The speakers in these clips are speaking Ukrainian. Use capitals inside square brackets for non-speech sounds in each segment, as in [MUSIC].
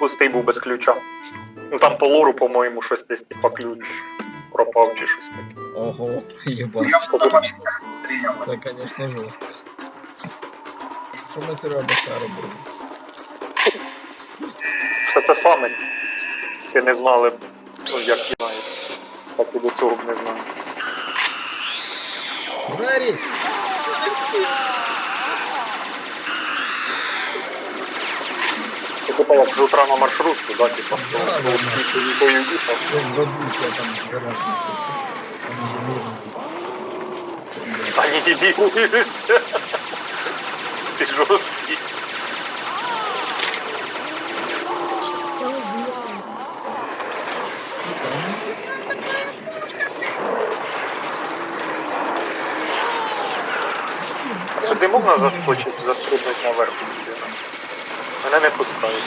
Пустий був без ключа. Ну там по лору, по-моєму, щось десь типа ключ пропав чи щось таке. Ого, єбать. Я в фотомоментах стріляв. Це, конечно, жорстко. Що ми Серега Бака робили? Все те саме. Тільки не знали, ну як я знаю. Так і до цього б не знаю. Двері! Типа як з утра на маршрутку, да, типа, Да, да, да. хто нікою їхав. Як бабуся там гаражі. Там вирубиться. Це, блядь. Они не двигаются. Ты жесткий. А сюди можна заскочити, застрибнути наверх? Мене не пускають.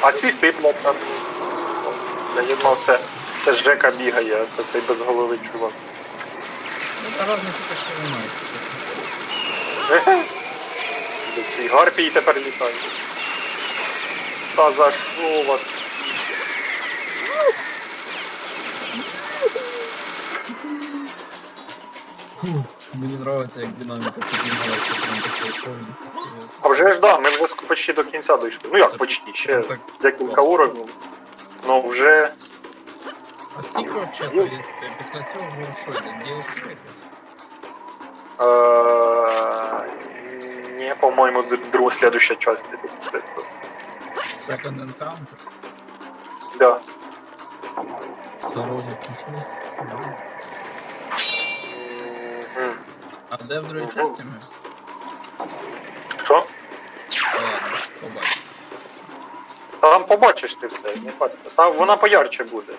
А ці сипляться. Я думав, це, це Жека бігає, це цей безголовий чувак. Гарпії тепер літають. Та за що вас? Мені подобається, як динаміка піднімається прям такий повний. А вже ж да, ми вже ск- почти до кінця дійшли. Ну як почти, ще Так, декілька уровнів. Ну вже. А скільки вообще Ну. є? Після цього вже що йде? DLC якось? Е- не, по-моєму, д- друга слідуща часть. Second Encounter? Да. Дороги пішли. А де в другій часті ми? Що? Ладно, побачимо. Там побачиш ти все, не хватить. Там вона поярче буде,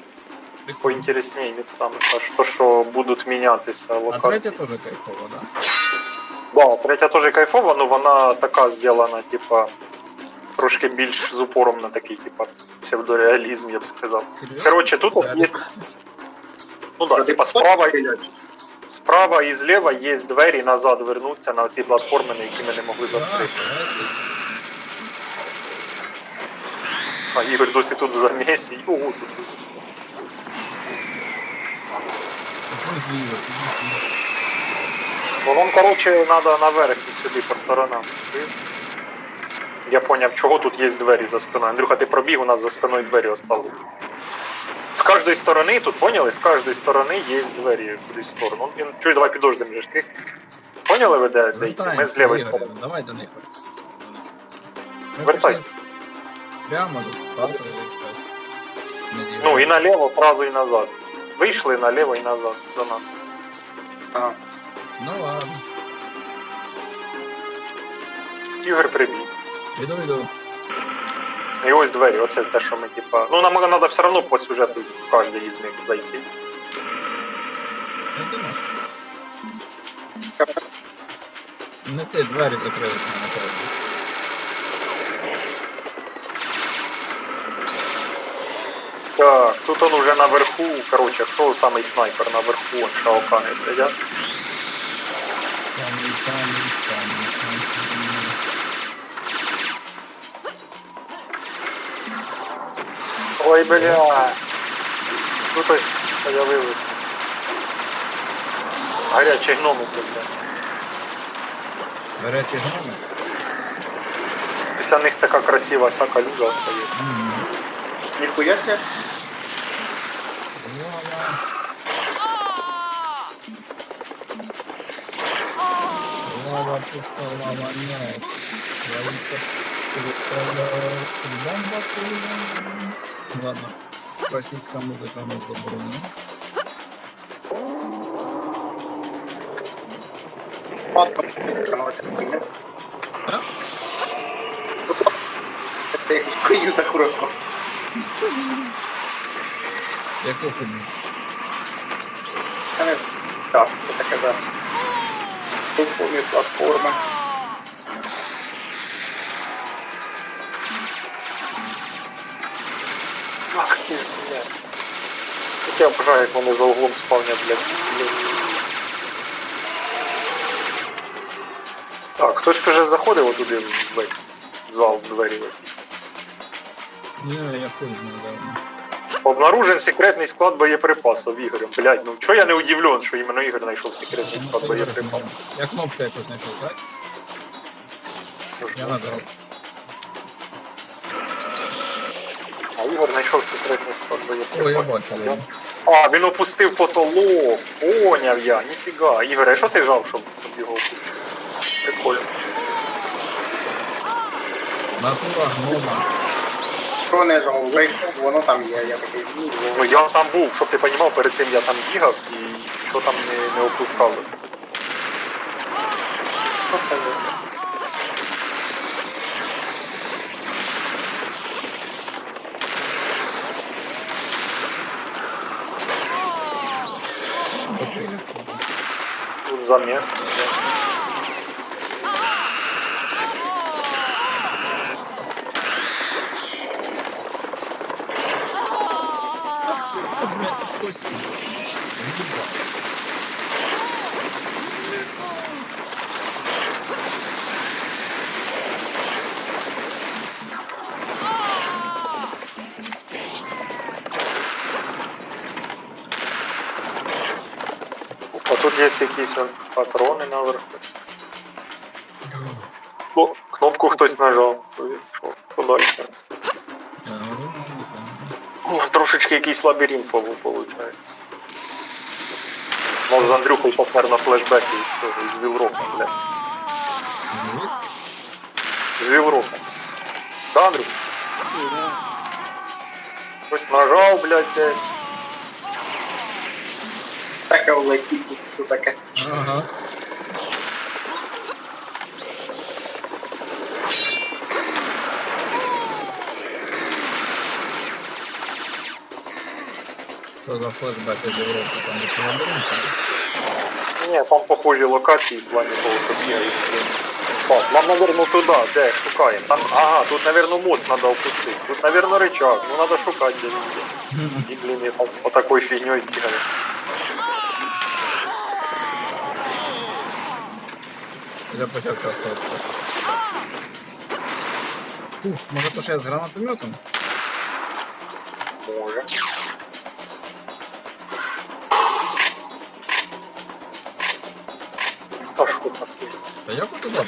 Прикольно. поінтересніше, там то, що будуть мінятися А локації. третя теж кайфова, да? Да, третя теж кайфова, але вона така зроблена, типа, трошки більш з упором на такий, типа, псевдореалізм, я б сказав. Серйозно? Коротше, тут ось є. Ну да, типа справа, справа і зліва є двері назад вернуться на ці платформи, на які ми не могли застрити. А Ігор досі тут в замісі. Ого, тут. Нам, коротше, треба наверх і сюди по сторонам. Я поняв, чого тут є двері за спиною. Андрюха, ти пробіг, у нас за спиною двері остались. З кожної сторони, тут поняли, з кожної сторони є двері кудись в сторону. Ну, Чуй, давай підождемо же ж ти. Поняли ви, де, де йти? Ми з лівої Ігор, сторони. Давай до них. Ми Вертай. пішли Прямо тут стартовий якась. Не з'їхали. Ну і наліво, одразу і назад. Вийшли наліво і назад до нас. Ага. Ну ладно. Ігор прибіг. Іду, іду. І ось двері, оце те, що ми типа. Ну нам треба все одно по сюжету в кожній із них зайти. [LAUGHS] Не ти двері закрилися наперед. Так, тут он уже наверху, короче, хто самий снайпер наверху, он шаокани сидять. Ой, бля. Тут ось появилось. Гарячі гноми, бля. Гарячі гноми? Після них така красива ця калюжа стає. Ніхуя себе. Лава. Пушка, лава, нет. Бомба, Ладно, российская музыка у нас заборонена. Матка закривати хуйня. А? Це якусь хуйню. Яку фільму? Не знаю, що це таке за платформі, платформи. Я обожаю, як вони за углом спавнять, блядь. Так, хтось вже заходив туди в весь зал в двері. Ні, я хуй знаю, давно. Обнаружен секретний склад боєприпасів Ігорем. Блять, ну чого я не удивлен, що іменно Ігор знайшов секретний склад що боєприпасів. Я кнопку якусь знайшов, так? Я нажав. А Ігор знайшов секретний склад О, я боєприпасів. бачив. я. А, він опустив потолок. Поняв я, ніфіга. Ігоре, що ти жав, щоб його опустити? Прикольно. Натура гнома. Що не жав, вийшов, воно там є, я такий. ну, Ну, я там був, щоб ти розумів, перед цим я там бігав і що там не, не опускав. що сказати? Тут Є якісь он, патрони наверху. О, кнопку хтось нажав. Що, подальше. Трошечки якийсь лабіринт получає. Нас з Андрюхою попер на цього, з Вілрока, бля. З Вілрока. Да, Андрюх? Хтось нажав, блядь, десь. Таке влетіть тут, що таке. Ага. Що за флешбек із Європи? Там десь лабіринт? Ні, там похожі локації в плані того, що бігають. Так, нам, наверно, туди, де, шукаємо. Там, ага, тут, наверно, мост треба опустити. Тут, наверно, рычаг. Ну, треба шукати де він є. І, блін, я там по такой фігньою бігаю. Для початку автобус. Ух, може то, що я з гранатометом? Може. Та що таке? Та як ви туди попав?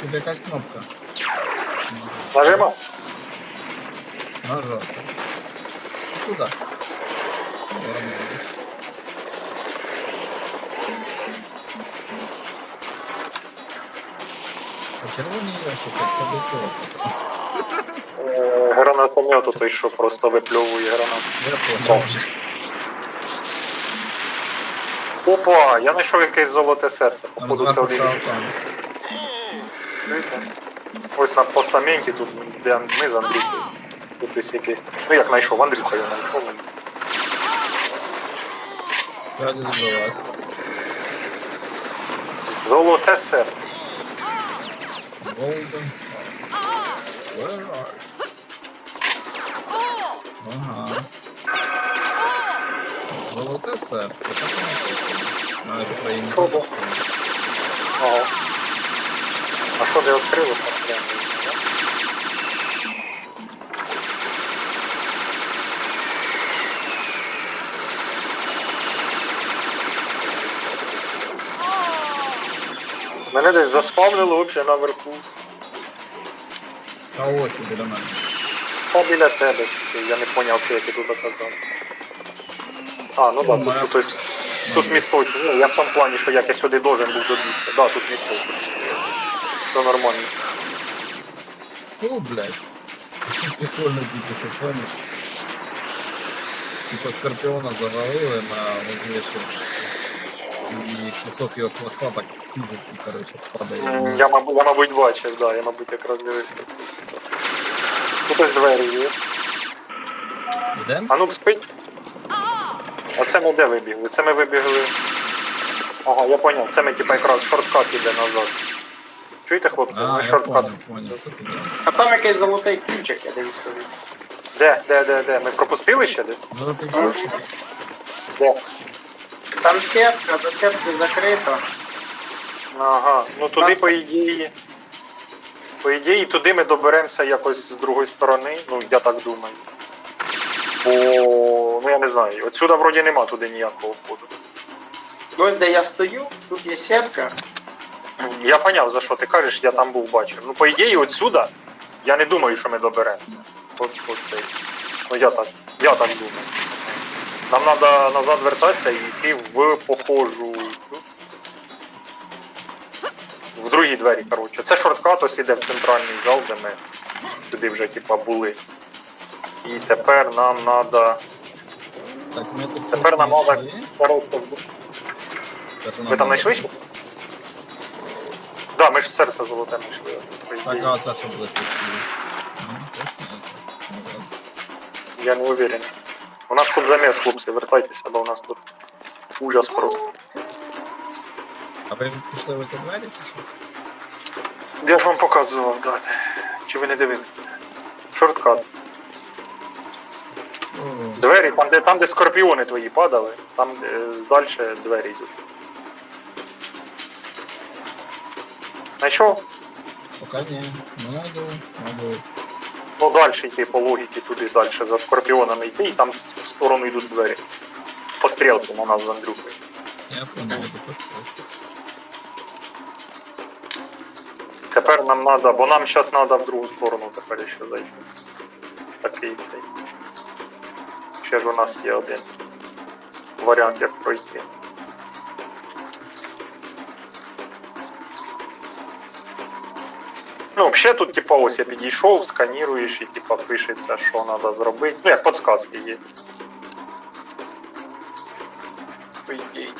Тут якась кнопка. Нажимав? Нажав. Туди. А червоні ящики, це до чого? Гранатомету той, що просто випльовує гранат. Я понял. Опа, я знайшов якесь золоте серце. Походу це один. Ось на постаменті тут, де ми з Андрійкою. Тут ось якесь. Ну як знайшов, Андрюха його знайшов. Раді забралась. Золоте серце. Golden Where are you? Ага. Золоте серце. Так воно точно. А, це твої не Що було? запустили. Ага. А що де відкрилося? Мене десь заспавнило взагалі наверху. Та ось біля мене. Та біля тебе, тільки я не поняв, як я тут оказав. А, ну Ну, так, моя- тут, тут, ось- тут місточок. Ну, я в тому плані, що як я сюди должен був добігти. Да, тут місточок. Все нормально. Фу, блядь. Прикольно тільки, ти понял? Типа скорпіона завалили на возвешивание. І кусок його хвоста так фізиці, короче, падає. Я, мабуть, я, мабуть, бачив, да, я, мабуть, якраз дивився. Тут ось двері є. Йдем? А ну спить. А це ми де вибігли? Це ми вибігли. Ага, я поняв. Це ми типа якраз шорткат іде назад. Чуєте, хлопці? А, ми я шорткат. це туди. А там якийсь золотий ключик, я дивлюсь тобі. Де, де, де, де? Ми пропустили ще десь? Золотий ключик. Де? Там сітка, за сіткою закрито. Ага, ну туди, Нас- по ідеї. По ідеї, туди ми доберемося якось з другої сторони, ну я так думаю. Бо, ну я не знаю, отсюда вроді нема туди ніякого входу. Ось де я стою, тут є сітка. Я поняв, за що ти кажеш, я там був бачив. Ну, по ідеї, отсюда, я не думаю, що ми доберемося. От, от цей. Ну я так, я так думаю. Нам треба назад вертатися і йти в похожу. В другі двері, коротше. Це шорткат ось іде в центральний зал, де ми туди вже типа були. І тепер нам треба. Так, ми тут Тепер нам треба. коротко. Ви там знайшли? Так, да, ми ж серце золоте знайшли. Так, а це що близько? Ну, Я не уверен. У нас тут замес, хлопці, вертайтеся, бо у нас тут ужас просто. А ви пішли в ці двері чи що? Я ж вам показував, да. Чи ви не дивилися? Шорткат. Ну, Двері, там де, там, де скорпіони твої падали, там е, далі двері йдуть. Знайшов? поки ні. Ну, найду, найду. Ну далі йти по логіці туди далі, за скорпіонами йти, і там в сторону йдуть двері. По стрілці на нас з Андрюхою. Я понял. Тепер нам треба, бо нам зараз треба в другу сторону тепер ще зайти. Такий цей. Ще ж у нас є один варіант, як пройти. Ну, взагалі тут, типа, ось я підійшов, сканіруєш і типа пишеться, що треба зробити. Ну, як подсказки є. Ідеї.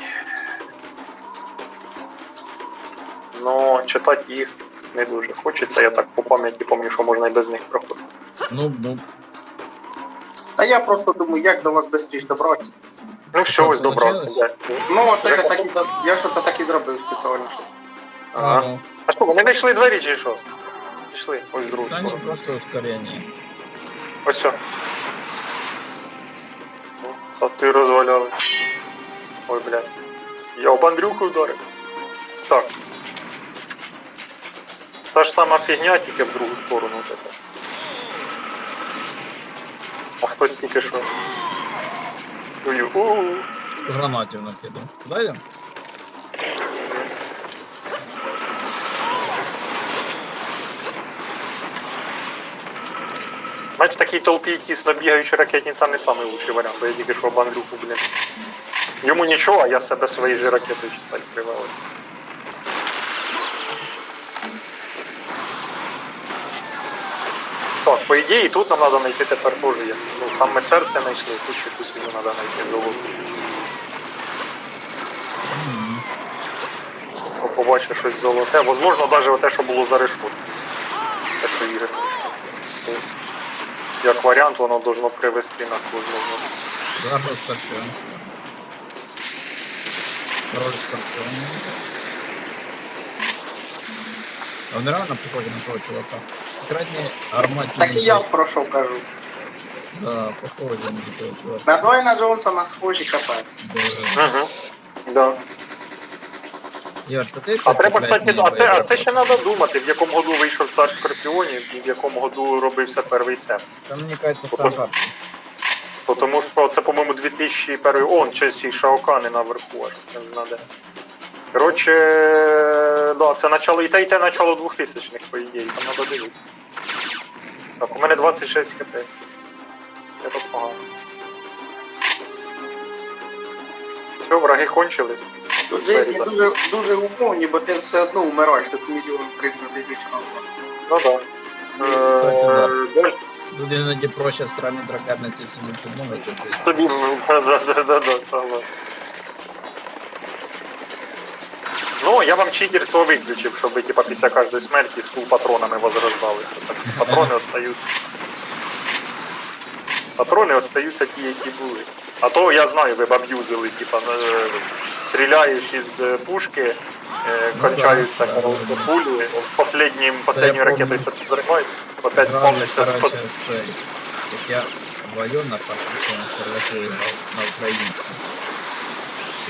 Ну, читати їх не дуже хочеться. Я так по пам'яті пам'ятаю, що можна і без них проходити. Ну, ну, Та я просто думаю, як до вас швидше добратися. Ну все, ось добра. Получилось? Ну, оце я так і я ж це так і зробив спеціально. Ага. ну, А що, вони знайшли двері чи що? Пішли, ось в другу сторону. просто ускорення. Ось все. А ти розваляли. Ой, блядь. Я об Андрюху вдарив. Так. Та ж сама фігня, тільки в другу сторону тепер. А хтось тільки що. Чую. У-у-у. Гранатів накидав. Куди йдемо? Знаєш, в такій толпі бігаючи ракетниця не лучший варіант, бо я тільки що об блін. Йому нічого, а я себе свої ж ракети читати привели. Так, по ідеї, тут нам треба знайти тепер теж є. Ну, там ми серце знайшли, тут якусь йому треба знайти Бо побачив щось золоте. Возможно, навіть оте, що було за решоткою. Те, що Ігор. Ну, Як варіант, воно должно привести нас, возможно. Зараз скорпіон. Король скорпіон. А Вони реально похожі на того чувака. Секретні арматні. Так і я пройшов, кажу. Да, похожі на того чувака. На Дуайна Джонсона схожі капець. Дуже. Угу. Да. Це ти А треба, кстати, а це, а це ще треба думати, в якому году вийшов цар скорпіонів і в якому году робився перший сем. Та мені кажеться, сам перший. Бо Тому що це, по-моєму, 2001 он, часі Шаокани наверху, аж не знаю де. Коротше, да, це начало і те, і те начало 2000-х, по ідеї, там треба дивитися. Так, у мене 26 хп. Це тут погано. Все, враги кончились. Життя дуже, дуже умовні, бо ти все одно вмираєш, тут мільйон 300 тисяч разів. Ну так. Да. Е, Тут іноді проще странні ракетниці собі підмовити щось. Собі, ну, да-да-да-да, саме. Ну, я вам читерство виключив, щоб ви, типа, після кожної смерті з патронами возрождалися. Так, патрони остаються. Патрони остаються ті, які були. А то я знаю, ви б аб'юзили, типа, е, стріляєш із е, пушки, е, Ну кончаються да, да, коротше, да. пулі, последнім, последньою я ракетою помню. все підривають, опять Грали, спавнишся з короче, цей, як я вдвоєм на першому серваку грав на українському.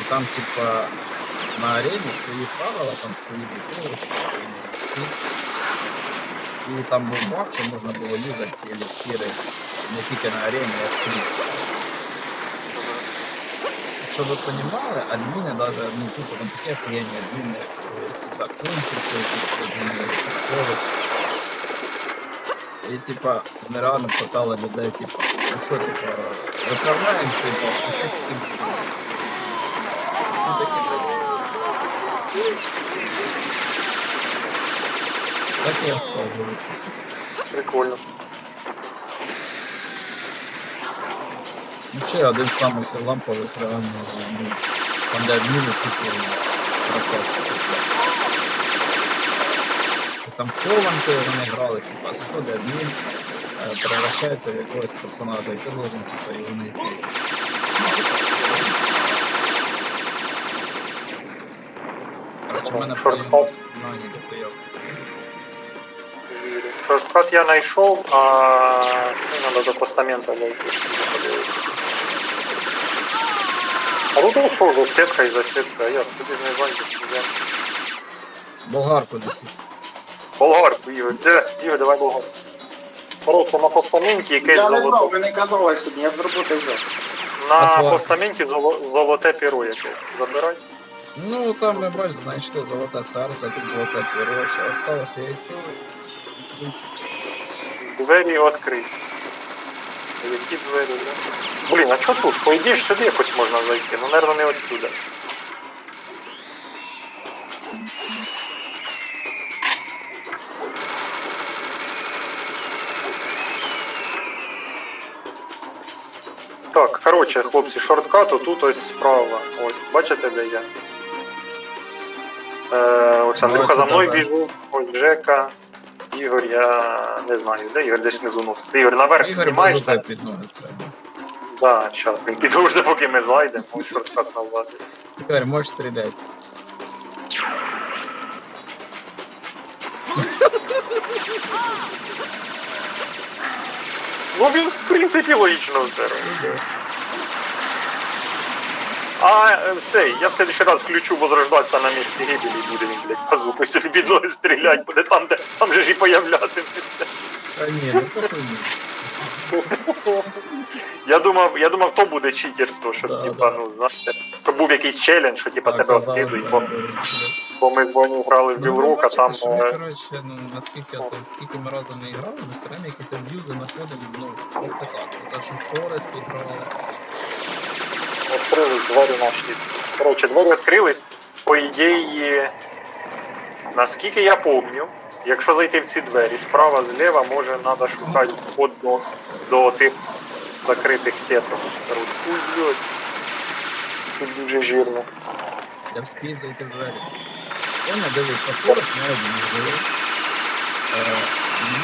І там, типа, на арені свої правила, там свої бутилочки, свої ці. І там був баг, що можна було юзати ці еліксири не тільки на арені, а скрізь. Щоб ви розуміли, адміни даже, ну тут там такі охуєнні адміни, е, всегда конкурси, якісь адміни, приколи. І типа нереально питали людей, типа, ну що, типа, виправляємо, типа, а ти типа, всі такі, так і я став говорити. Прикольно. Ну, ще один з самих лампових реально, ну, там де адміни, типу, красавці. Там хованки вони грали, типа, заходить адмін, е, превращається в якогось персонажа, і ти должен, типа, його знайти. Короче, в мене Шорткат. прям знані дохуя. Шорткат я знайшов, а це треба до постамента дойти. щоб не подивитися. А тут ушов жовтетка і засідка, а як? Тобі не зайдеш. Болгарку десь. Болгарку, Ігор, де? Ігор, давай болгарку. Коротше, на постаменті якесь Я не золоте. ви не казали сьогодні, я з роботи взяв. На Асфальт. постаменті золо- золоте перо якесь. Забирай. Ну, там, ми бачиш, знайшли золоте серце, тут золоте перо, ще осталося яйцо. Двері відкриті. Які двері, да? Блін, а що тут? По ідеї ж сюди якось можна зайти, ну, мабуть, не отсюда. Так, коротше, хлопці, шорткат тут ось справа. Ось, бачите, де я? Е, ось Андрюха за мною біжу, ось Жека, Ігор, я не знаю, де Ігор десь внизу носить. Ігор наверх Ігор знімаєшся? буде під ноги стрельне. Да, щас, він підожде, поки ми зайдемо, ось шорткат наладить. Ігор, можеш стріляти. Ну він, в принципі, логічно все робить. А цей, я в следующий раз включу возрождатися на місці гибелі і буде він, блядь, по звуку ноги стрілять, буде там, де там же ж і появлятиметься. Та ні, ну це хуйня. Я думав, я думав, то буде читерство, що Да, типа, да. ну, знаєте, щоб був якийсь челендж, що типа тебе казали, бо, бо ми з Боню грали в Ну, Білрука, бачите, там. ми, е, коротше, ну, наскільки це, скільки ми разом не грали, ми все время якісь аб'юзи знаходимо, ну, просто так. Це ж Форест грали. Відкрились двері наші. Коротше, двері відкрились. По ідеї, наскільки я пам'ятаю, якщо зайти в ці двері, справа, зліва, може треба шукати вход до, до тих закритих сеток. Коротше, Тут дуже жирно. Я встиг зайти в двері. Понял, дивись, а Форест не один живе.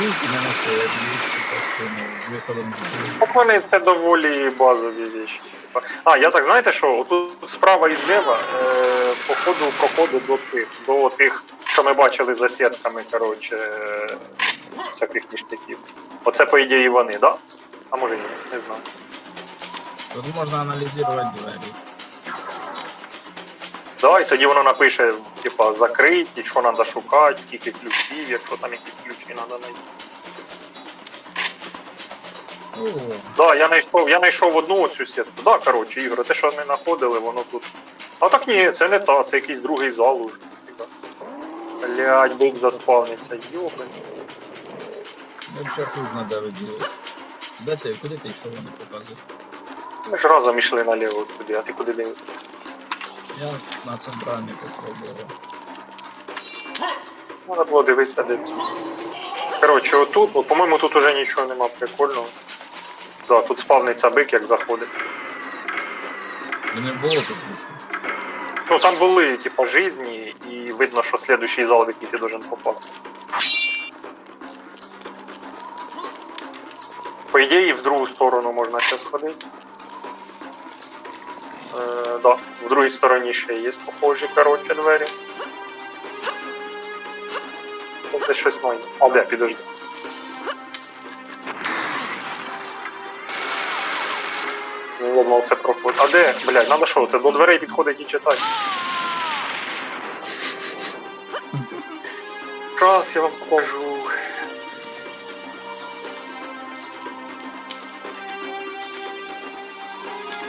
Люки не Так вони це доволі базові речі. А, я так знаєте що? Тут справа і зліва е, по ходу проходу до тих, до тих, що ми бачили за сітками, коротше, е, всяких ніштяків. Оце, по ідеї, вони, да? А може ні, не знаю. Тут можна аналізувати двері. Да, і тоді воно напише, типа, закриті, що треба шукати, скільки ключів, якщо там якісь ключі треба знайти. Да, я знайшов, я знайшов одну оцю сітку. Да, коротше, Ігор, те, що ми знаходили, воно тут. А так ні, це не та, це якийсь другий зал уже. Типа. Блядь, бик заспавниться, йобаний. я взагалі хуй знає, де. Де ти, куди ти йшов, не показуєш? Ми ж разом йшли наліво туди, а ти куди дивишся? Я на центральний попробував. Треба було дивитися дивитися. Коротше, отут, от, по-моєму, тут уже нічого нема прикольного. Да, тут спавниться бик, як заходить. І не було тут нічого. Ну там були, типа, жизні, і видно, що слідуючий зал, в який ти должен попасти. По ідеї, в другу сторону можна ще сходити. Е, да, в другій стороні ще є похожі, коротше, двері. Десь щось має. А де, підожди. Думав, це проход. А де? Блядь, надо що? Це до дверей підходить і читати. Раз я вам покажу.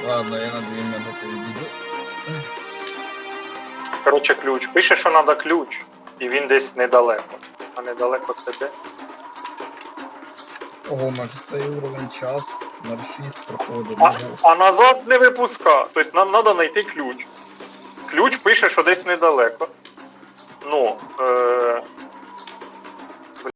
Ладно, я на дві минути відійду. Коротше, ключ. Пише, що треба ключ, і він десь недалеко. А недалеко це де? Ого, може цей уровень час, 06 проходить. А, а назад не випуска. Тобто нам треба знайти ключ. Ключ пише, що десь недалеко. Ну, е,